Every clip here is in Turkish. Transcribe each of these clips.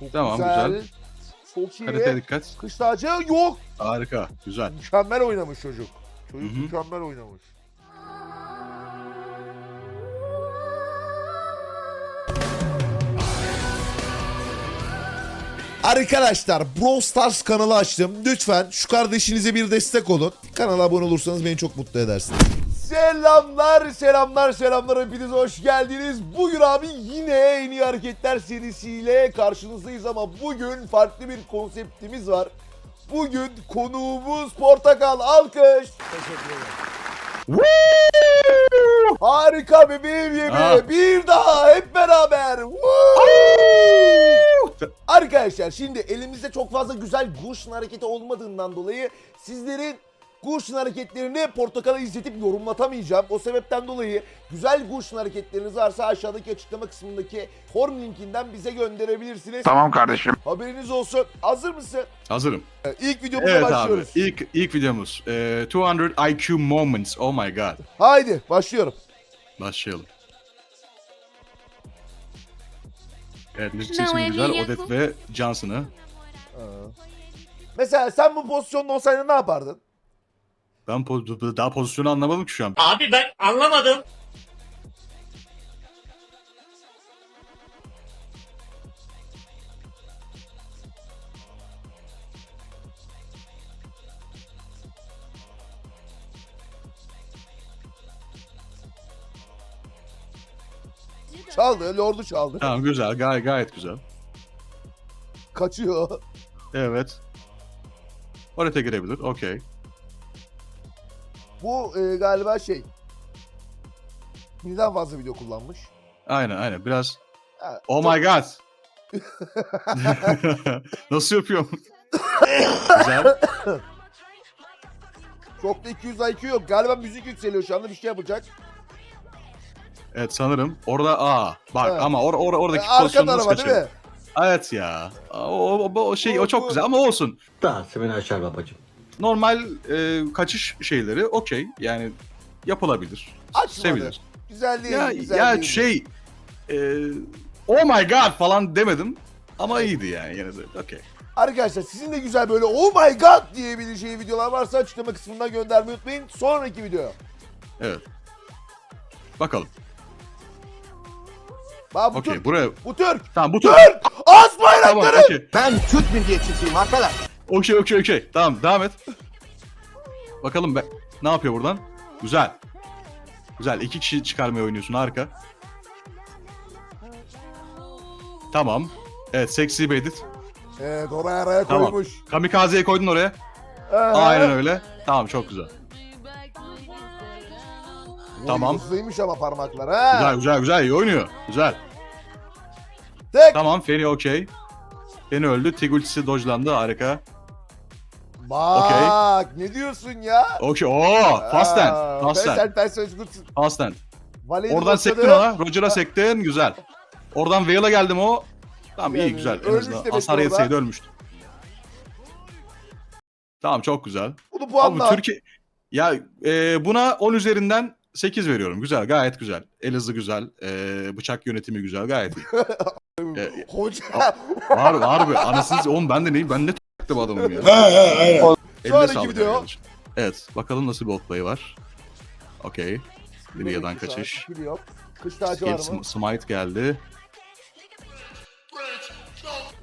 Çok Tamam, güzel. Çok iyi. Haritaya dikkat. Kış tacı yok. Harika. Güzel. Mükemmel oynamış çocuk. Çocuk Hı hı. mükemmel oynamış. Arkadaşlar Brawl Stars kanalı açtım. Lütfen şu kardeşinize bir destek olun. Kanala abone olursanız beni çok mutlu edersiniz. Selamlar, selamlar, selamlar. Hepiniz hoş geldiniz. Bugün abi yine en iyi hareketler serisiyle karşınızdayız ama bugün farklı bir konseptimiz var. Bugün konuğumuz Portakal. Alkış. Teşekkür ederim. Harika bebeğim yemeği. Ah. Bir daha hep beraber. Arkadaşlar şimdi elimizde çok fazla güzel Gushin hareketi olmadığından dolayı sizlerin Gushin hareketlerini portakala izletip yorumlatamayacağım. O sebepten dolayı güzel Gushin hareketleriniz varsa aşağıdaki açıklama kısmındaki form linkinden bize gönderebilirsiniz. Tamam kardeşim. Haberiniz olsun. Hazır mısın? Hazırım. Ee, İlk videomuza Evet abi. başlıyoruz. İlk, ilk videomuz. Ee, 200 IQ moments. Oh my god. Haydi başlıyorum. Başlayalım. Evet müzik No, sesi Emily güzel. Odette ve Johnson'ı. Mesela sen bu pozisyonda olsaydın ne yapardın? Ben po- daha pozisyonu anlamadım ki şu an. Abi ben anlamadım. Çaldı, Lord'u çaldı. Tamam güzel. Gay gayet güzel. Kaçıyor. Evet. Odette girebilir. Okey. Bu e, galiba şey. Birden fazla video kullanmış. Aynen aynen. Biraz Ha, Oh my god. Nasıl yapıyorum? güzel. Çok da 200 IQ yok. Galiba müzik yükseliyor şu anda bir şey yapacak. Evet sanırım. Orada aa bak Evet. ama or, or, oradaki arka pozisyonu nasıl mi? Evet ya. O, o, o şey o Bu- çok bu- güzel ama olsun. Dağıtı beni aşar babacım. Normal e, kaçış şeyleri okey. Yani yapılabilir. Açmadı. Sevilir. Güzel değil. Ya güzel ya değil. şey e, oh my god falan demedim ama iyiydi yani yine de. Okey. Arkadaşlar sizin de güzel böyle oh my god diyebileceği videolar varsa açıklama kısmından göndermeyi unutmayın. Sonraki video. Evet. Bakalım. Bak bu Okey Türk. buraya. Bu Türk. Tamam bu Türk. tür. As Tamam bayrakları. okey. Ben Türk milliyetçisiyim arkadaş. Okey okey okey. Tamam devam et. Bakalım be. Ne yapıyor buradan? Güzel. Güzel. iki kişi çıkarmaya oynuyorsun. Harika. Tamam. Evet seksi bir edit. Evet oraya araya Tamam. koymuş. Kamikaze'yi koydun oraya. Ee, Aynen öyle. Tamam çok güzel. Tamam. Hızlıymış ama parmaklar ha. Güzel güzel güzel iyi oynuyor. Güzel. Tek. Tamam Feni okey. Feni öldü. Tig ultisi dojlandı. Harika. Bak ne diyorsun ya? Okey. Oo, fast Aa, end. Fast good. Vale'yi Oradan sektin ona. Roger'a sektin. Güzel. Oradan Vale'a geldim o. Tamam iyi Yani güzel. En ölmüş azından demek hasar orada. yetseydi ölmüştü. Tamam çok güzel. Bunu Abi puanla. Türkiye... Ya e, buna 10 üzerinden 8 veriyorum. Güzel gayet güzel. El hızı güzel. E, bıçak yönetimi güzel. Gayet iyi. e, Hoca. Var harbi. Anasını oğlum ben de neyim? Ben ne t***tım adamım ya. Eline Sonraki sağlık video. arkadaşım. Evet bakalım nasıl bir outplay var. Okey. Lilya'dan Kış kaçış. Kış tacı var mı? sm- Smite geldi.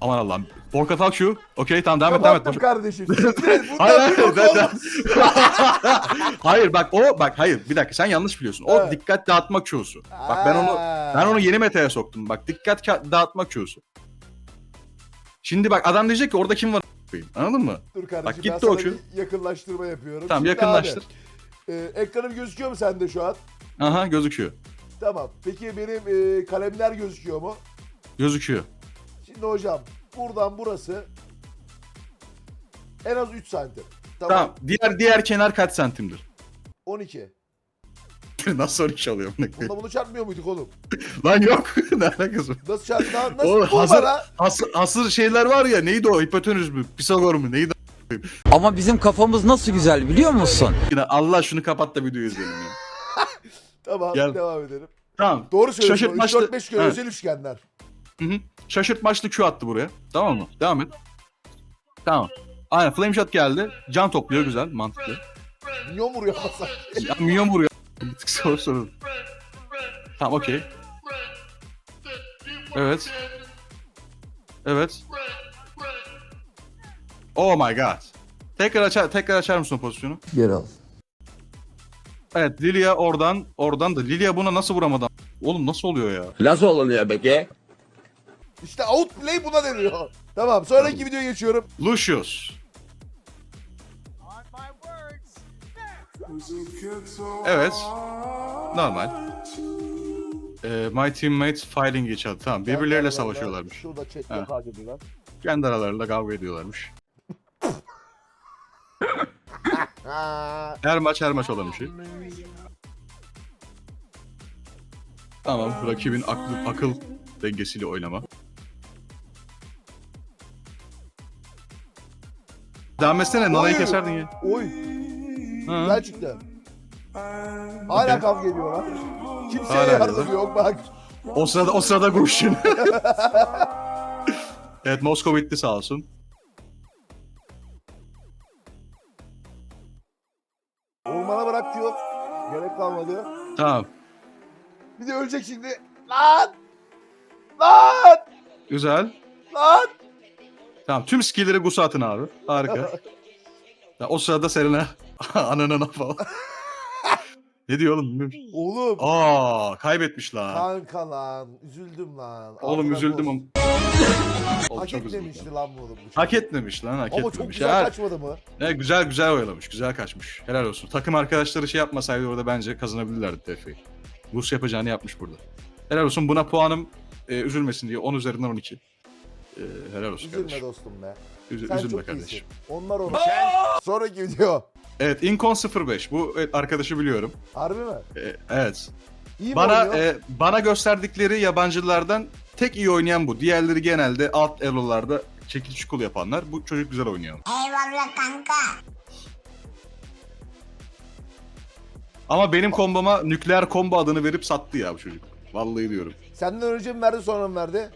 Aman Allah'ım. Porkatal şu. Okey tamam devam et devam et. Kapattım kardeşim. Hayır hayır. ben- hayır bak o bak hayır bir dakika sen yanlış biliyorsun. O Evet. dikkat dağıtma Q'su. Bak ben onu ben onu yeni metaya soktum. Bak dikkat ka- dağıtma Q'su. Şimdi bak adam diyecek ki orada kim var a**ayım. Anladın mı? Dur kardeşim Bak, ben gitti sana o şu. bir yakınlaştırma yapıyorum. Tamam Şimdi yakınlaştır. abi, e, ekranım gözüküyor mu sende şu an? Aha gözüküyor. Tamam. Peki benim e, kalemler gözüküyor mu? Gözüküyor. Şimdi hocam buradan burası en az 3 santim. Tamam. Tamam. Diğer diğer kenar kaç santimdir? 12. Nasıl 12 alıyor bunu? Bunda bunu çarpmıyor muyduk oğlum? Lan yok. ne alakası var? Nasıl çarp? na- Nasıl Oğlum, bu hazır- bana? Asır, asır şeyler var ya neydi o? Hipotenüs mü? Pisagor mu? Neydi? Ama bizim kafamız nasıl güzel biliyor musun? Yine Allah şunu kapat da video izleyelim ya. Tamam Gel. devam edelim. Tamam. Doğru söylüyorsun. Şaşırtmaçlı- 3 4 5 Ha. özel üçgenler. Şaşırtmaçlı Q attı buraya. Tamam mı? Devam et. Tamam. Aynen flame shot geldi. Can topluyor güzel mantıklı. Minyon vuruyor masa. Ya minyon vuruyor. Bir tık zor sorun. Tamam okey. Evet. Evet. Oh my god. Tekrar açar, tekrar açar mısın o pozisyonu? Geri al. Evet Lilia oradan oradan da Lilia buna nasıl vuramadı? Oğlum nasıl oluyor ya? Nasıl oluyor peki? İşte outplay buna deniyor. Tamam sonraki videoya geçiyorum. Lucius. Evet. Normal. Ee, my teammates fighting each other. Tamam birbirleriyle savaşıyorlarmış. Şurada chatte Ha. Kendi aralarında kavga ediyorlarmış. Ha. Her maç her maç olan bir şey. Tamam rakibin aklı, akıl dengesiyle oynama. Devam etsene nanayı keserdin ya. Oy. Çıktı. Hala Okey. kavga ediyorlar. Kimseye Hala yardım yok bak. O sırada o sırada Grushin. evet Moskova bitti sağ olsun. Ormana bırak diyor. Gerek kalmadı. Tamam. Bir de ölecek şimdi. Lan! Lan! Güzel. Lan! Tamam tüm skill'leri Gus'a atın abi. Harika. Ya, o sırada Serena ananına falan. ne diyor oğlum. Oğlum. Aa kaybetmiş lan. Kanka lan. Üzüldüm lan. Oğlum Altına üzüldüm ama. Oğlum, Hak çok üzüldüm. etmemişti lan bu çocuk. Hak etmemiş lan hak Ama çok etmemiş. güzel Ya, kaçmadı mı? ne, güzel güzel oyalamış. Güzel kaçmış. Helal olsun. Takım arkadaşları şey yapmasaydı orada bence kazanabilirlerdi TF'yi. Rus yapacağını yapmış burada. Helal olsun. Buna puanım e, üzülmesin diye 10 üzerinden 12. E, helal olsun Üzülme kardeşim. dostum be. Üzü- Sen üzülme çok kardeşim. iyisin. Onlar onu. Sonraki video. Evet Incon 05. Bu evet, arkadaşı biliyorum. Harbi mi? E, evet. İyi Bana e, bana gösterdikleri yabancılardan tek iyi oynayan bu. Diğerleri genelde alt elolarda çekil çukul yapanlar. Bu çocuk güzel oynuyor. Eyvallah kanka. Ama benim komboma nükleer combo adını verip sattı ya bu çocuk. Vallahi diyorum. Senden önce mi verdi sonra mı verdi?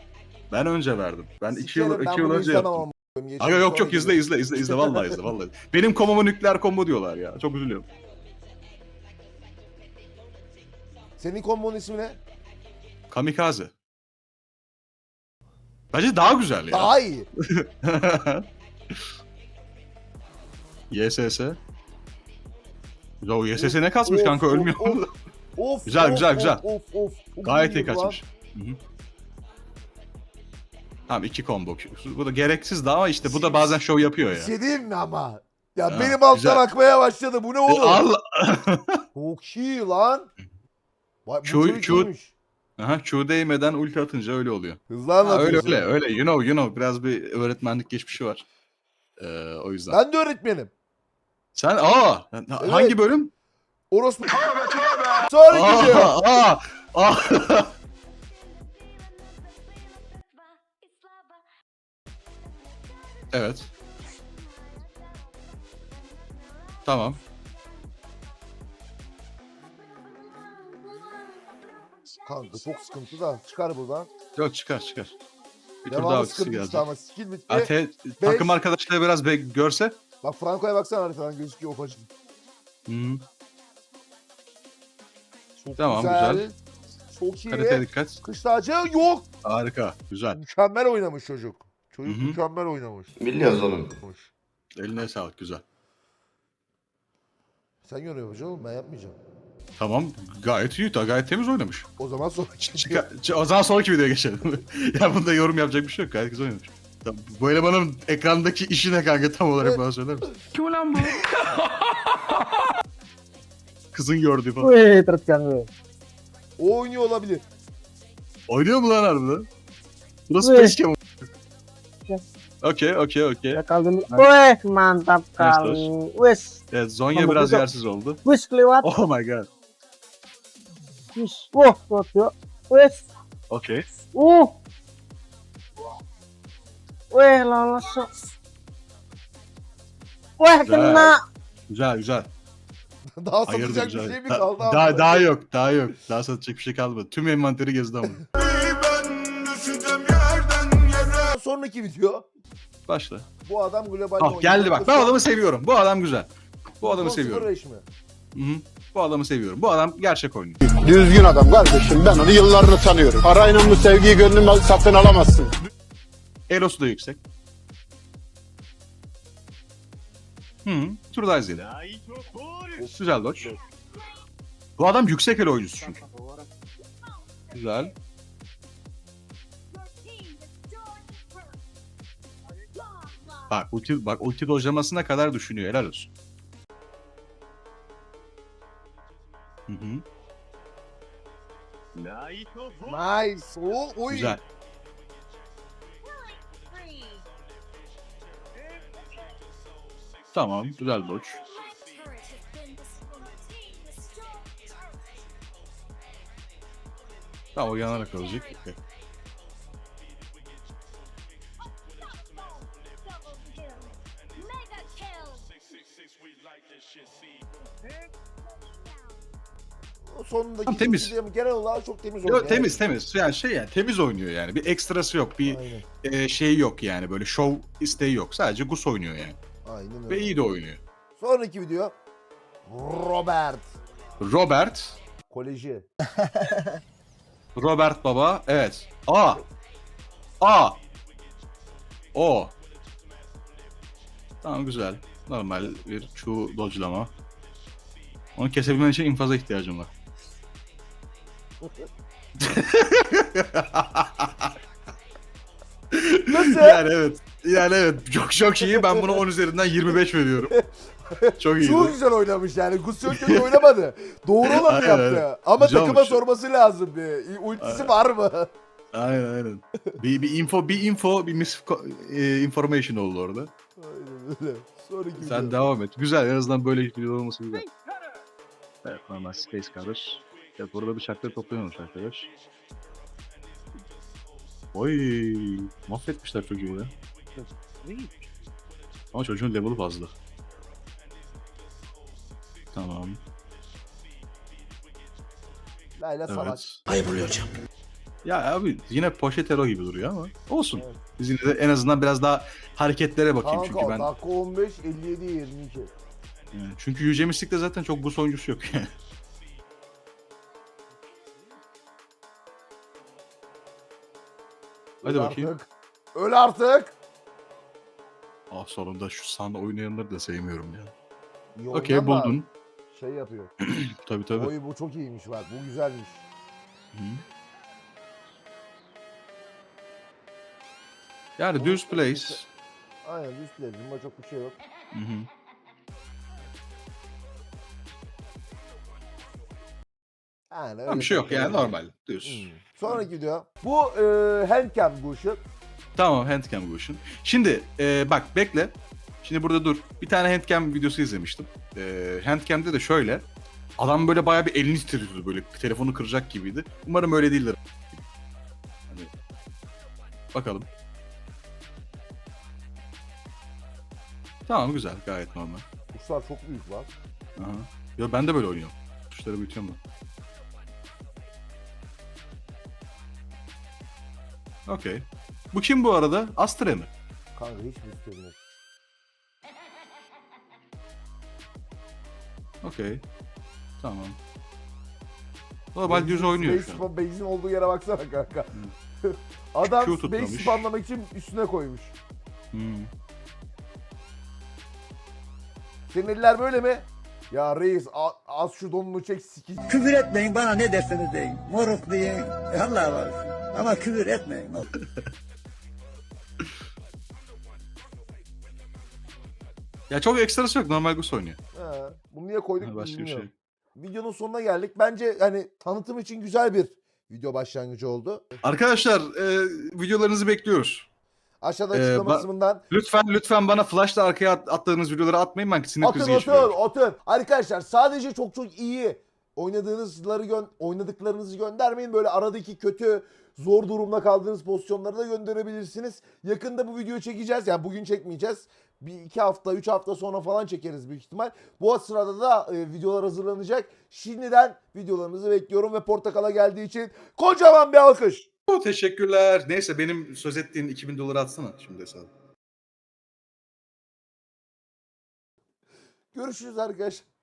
Ben önce verdim. Ben iki Sikerim, yıl, ben iki yıl önce yaptım. Yok yok Sonraki izle izle izle izle vallahi izle vallahi. Benim komoma nükleer combo diyorlar ya. Çok üzülüyorum. Senin kombonun ismi ne? Kamikaze. Bence daha güzel ya. Daha iyi. YSS. Ya o YSS ne kasmış Of, kanka of, ölmüyor. Of, of, Güzel, of, güzel, of, güzel. Of, of, Çok Gayet iyi kaçmış. Hı hı. Tamam iki combo. Bu da gereksiz ama işte bu da bazen show yapıyor Bir ya. şey diyeyim mi ama? Ya Ha, benim alttan güzel. akmaya başladı. Bu ne oğlum? Allah. Çok iyi lan. Vay, bu Q- Q-. Aha Q değmeden ulti atınca öyle oluyor. Hızlı Ha, öyle anlatıyorsun. öyle öyle you know you know biraz bir öğretmenlik geçmişi var. Ee, o yüzden. Ben de öğretmenim. Sen aa hangi bölüm? Orospu. Sonraki video. Aa, aa, aa. evet. Tamam. Kanka çok sıkıntı da. Çıkar buradan. Yok çıkar çıkar. Bir tur daha Devamı ötesi sıkıntı işte ama skill bitti. Ha, te- takım arkadaşları biraz be- görse. Bak Franco'ya baksana haritadan gözüküyor ufacık. Hı. Çok Tamam, güzel. güzel. Çok iyi. Karateye dikkat. Kış tacı yok. Harika. Güzel. Mükemmel oynamış çocuk. Çocuk Hı hı. mükemmel oynamış. Biliyoruz oğlum. Eline sağlık. Güzel. Sen görüyor hocam oğlum ben yapmayacağım. Tamam. Gayet iyi. Gayet temiz oynamış. O zaman sonraki o zaman sonraki videoya geçelim. ya bunda yorum yapacak bir şey yok. Gayet güzel oynamış. Tamam, Bu elemanın ekrandaki işi ne kanka tam olarak bana söyler misin? Kim lan bu? Kızın gördüğü falan. Terus kan O oynuyor olabilir. Oynuyor mu lan harbiden? Bu nasıl Okey, okey, okey. Yakal dulu. Wih, mantap kali. Wis, Evet, Zonya Tamam, biraz güzel. yersiz oldu. wis kelewat. Oh my god. Wis. Wah, tuh, yuk. Wis. Okey. Uh. Wih, lolos. Wih, Güzel. kena. Güzel, güzel. Daha Hayırdır satacak bir güzel. şey mi Da- kaldı? daha, abi? daha yok, daha yok. Daha satacak bir şey kalmadı. Tüm envanteri gezdi ama. Ben düşeceğim yerden Sonraki video Başla. bu adam global Ah geldi bak. Ben adamı seviyorum. Bu adam güzel. Bu adamı seviyorum. Hı hı. Bu adamı seviyorum. Bu adam gerçek oynuyor. Düzgün adam kardeşim ben onu yıllarını tanıyorum. Parayla bu sevgiyi gönlümden satın alamazsın. Elosu da yüksek. Hı, Turdize ile. Güzel dodge. Bu adam yüksek el oyuncusu çünkü. Güzel. Bak ulti, bak ulti dojlamasına kadar düşünüyor. Helal olsun. Hı hı. Nice. Oo, oy. Güzel. Tamam. Güzel dodge. Tamam o yanarak kalacak. Sonundaki Tamam, temiz. genel olarak çok temiz Yo, oldu. temiz temiz. Yani şey yani temiz oynuyor yani. Bir ekstrası yok. Bir e, şey yok yani. Böyle show isteği yok. Sadece Gus oynuyor yani. Aynen Ve öyle. iyi de oynuyor. Sonraki video Robert. Robert. Koleji. Robert baba. Evet. A. A. O. Tamam güzel. Normal bir Q dodge'lama. Onu kesebilmen için infaza ihtiyacım var. Nasıl? yani evet. Yani evet. Çok çok iyi. Ben buna 10 üzerinden 25 veriyorum. Çok iyi. Çok güzel oynamış yani. Gus çok kötü oynamadı. Doğru olanı Aynen, yaptı. Ama Güzel takıma sorması lazım bir. Ultisi var mı? Aynen aynen. bir, bir info, bir info, bir mis e, information oldu orada. Aynen öyle. Sonraki Sen video. devam et. Güzel. En azından böyle video olması güzel. Evet normal space cover. Evet burada bıçakları topluyormuş arkadaş. Oy, mahvetmişler çocuğu ya. Ama çocuğun level'ı fazla. Tamam. Layla salak. Evet. Ya abi yine poşet hero gibi duruyor ama olsun. Evet. Biz yine de en azından biraz daha hareketlere bakayım Kanka çünkü ben dakika 15, 57, 22. yani çünkü Yüce Mystic'te zaten çok bus oyuncusu yok yani. Hadi Öl bakayım. Artık. Öl artık. Ah sonunda şu sanda oynayanları da sevmiyorum ya. İyi Okey oynayan da buldun. Şey yapıyor. Tabii tabii. Oy bu çok iyiymiş bak. Bu güzelmiş. Hı. Yani düz place. Aynen üst level. Bunda çok bir şey yok. Hı hı. Yani öyle bir şey yok yani normal. Düz. Hmm. Sonraki video. Bu e, handcam Gush'un. Tamam handcam Goshen. Şimdi e, bak bekle. Şimdi burada dur. Bir tane handcam videosu izlemiştim. E, handcam'de de şöyle. Adam böyle bayağı bir elini titriyordu böyle telefonu kıracak gibiydi. Umarım öyle değildir. Hani, bakalım. Tamam güzel gayet normal. Kuşlar çok büyük var. Aha. Yo ben de böyle oynuyorum. Tuşları büyütüyorum ben. Okey. Bu kim bu arada? Astre mi? Kanka hiçbir istedim yok. Okey. Tamam. Normal düz oynuyor Space şu an. Base'in olduğu yere baksana kanka. Adam Q space tutmamış. spamlamak için üstüne koymuş. Hmm. Senin eller böyle mi? Ya reis a- az şu donunu çek siki. Küfür etmeyin bana ne derseniz deyin. Moruk deyin. Allah var. Ama küfür etmeyin. Ya çok ekstrası yok. Normal Gus oynuyor. He, bunu niye koyduk Ha, Başka bir bilmiyorum. şey. Videonun sonuna geldik. Bence hani tanıtım için güzel bir video başlangıcı oldu. Arkadaşlar e, videolarınızı bekliyoruz. Aşağıda Ee, açıklama ba- kısmından Lütfen lütfen bana flashla arkaya at- attığınız videoları atmayın ben sinir atın krizi atın geçiriyorum. atın. Arkadaşlar sadece çok çok iyi oynadığınızları gö- oynadıklarınızı göndermeyin. Böyle aradaki kötü zor durumda kaldığınız pozisyonları da gönderebilirsiniz. Yakında bu videoyu çekeceğiz. Yani bugün çekmeyeceğiz. Bir iki hafta, üç hafta sonra falan çekeriz büyük ihtimal. Bu sırada da e, videolar hazırlanacak. Şimdiden videolarınızı bekliyorum ve Portakal'a geldiği için kocaman bir alkış. Oo, teşekkürler. Neyse benim söz ettiğin 2000 doları atsana şimdi hesabı. Görüşürüz arkadaşlar.